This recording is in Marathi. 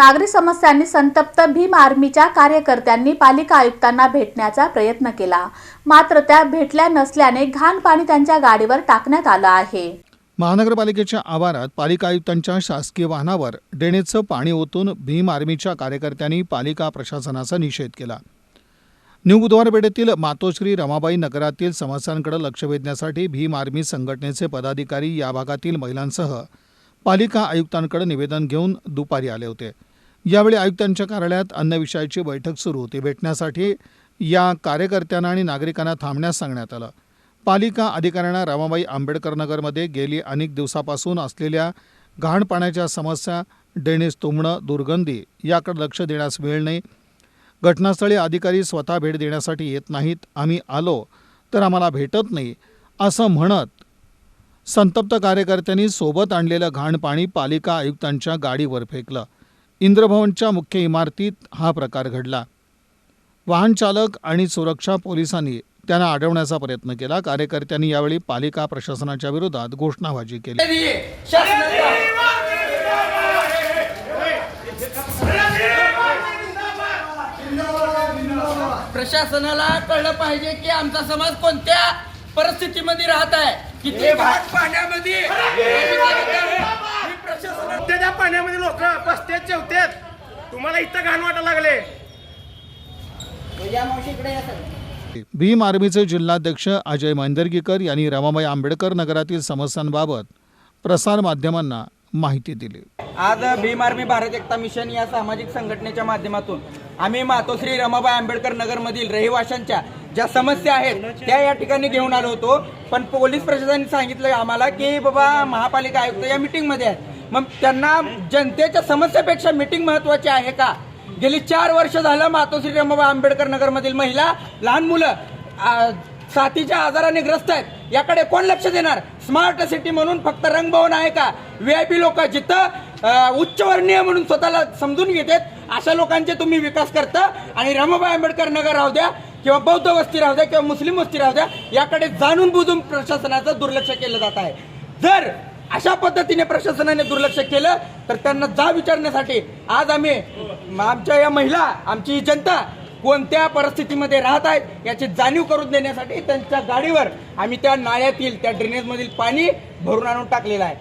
नागरी समस्यांनी संतप्त भीम आर्मीच्या कार्यकर्त्यांनी पालिका आयुक्तांना भेटण्याचा प्रयत्न केला. मात्र त्या भेटल्या नसल्याने घाण पाणी त्यांच्या गाडीवर टाकण्यात आलं आहे. महानगरपालिकेच्या आवारात पालिका आयुक्तांच्या शासकीय वाहनावर डेणेचं पाणी ओतून भीम आर्मीच्या कार्यकर्त्यांनी पालिका प्रशासनाचा निषेध केला. न्यू बुधवारपेठेतील मातोश्री रमाबाई नगरातील समस्यांकडे लक्ष वेधण्यासाठी भीम आर्मी संघटनेचे पदाधिकारी या भागातील महिलांसह पालिका आयुक्तांकडे निवेदन घेऊन दुपारी आले होते. यावेळी आयुक्तांच्या कार्यालयात अन्नविषयाची बैठक सुरू होती. भेटण्यासाठी या कार्यकर्त्यांना आणि नागरिकांना थांबण्यास सांगण्यात आलं. पालिका अधिकाऱ्यांना रमाबाई आंबेडकर नगरमध्ये गेली अनेक दिवसापासून असलेल्या घाण पाण्याच्या समस्या ड्रेनेज तुंबणं दुर्गंधी याकडे लक्ष देण्यास वेळ नाही. घटनास्थळी अधिकारी स्वतः भेट देण्यासाठी येत नाहीत. आम्ही आलो तर आम्हाला भेटत नाही असं म्हणत संतप्त कार्यकर्त्यांनी सोबत आणलेलं घाण पाणी पालिका आयुक्तांच्या गाडीवर फेकलं. इंद्रभवनच्या मुख्य इमारतीत हा प्रकार घडला. वाहन चालक आणि सुरक्षा पोलिसांनी त्यांना अडवण्याचा प्रयत्न केला. कार्यकर्त्यांनी यावेळी पालिका प्रशासनाच्या विरोधात घोषणाबाजी केली. प्रशासनाला कळलं पाहिजे की आमचा समाज कोणत्या परिस्थितीमध्ये राहत आहे? किती घाण पाण्यामध्ये पाण्यामध्ये लोक बसतेत जेवतेत. तुम्हाला इथं घाण वाटायला लागले. भीम आर्मीचे जिल्हाध्यक्ष अजय मैंदर्गीकर यांनी रमाबाई आंबेडकर नगरातील समस्यांबाबत प्रसारमाध्यमांना माहिती दिली. आज भीम आर्मी भारत एकता मिशन या सामाजिक संघटनेच्या माध्यमातून आम्ही मातोश्री रमाबाई आंबेडकर नगरमधील रहिवाशांच्या ज्या समस्या आहेत त्या या ठिकाणी घेऊन आलो होतो. पण पोलीस प्रशासनाने सांगितलं आम्हाला की बाबा महापालिका आयुक्त या मीटिंगमध्ये आहेत. मग त्यांना जनतेच्या समस्येपेक्षा मीटिंग महत्वाची आहे का? गेली चार वर्ष झालं मातोश्री रमाबा आंबेडकर नगरमधील महिला लहान मुलं साथीच्या आजाराने ग्रस्त आहेत. याकडे कोण लक्ष देणार? स्मार्ट सिटी म्हणून फक्त रंगभवन आहे का? व्ही आय पी लोक जिथं उच्चवर्णीय म्हणून स्वतःला समजून घेतात अशा लोकांचे तुम्ही विकास करता. आणि रमाबाई आंबेडकर नगर राहू द्या किंवा बौद्ध वस्ती राहू द्या किंवा मुस्लिम वस्ती राहू द्या याकडे जाणून बुजून प्रशासनाचं दुर्लक्ष केलं जात आहे. जर अशा पद्धतीने प्रशासनाने दुर्लक्ष केलं तर त्यांना जा विचारण्यासाठी आज आम्ही आमच्या या महिला आमची ही जनता कोणत्या परिस्थितीमध्ये राहत आहेत याची जाणीव करून देण्यासाठी त्यांच्या गाडीवर आम्ही त्या नाळ्यातील त्या ड्रेनेजमधील पाणी भरून आणून टाकलेलं आहे.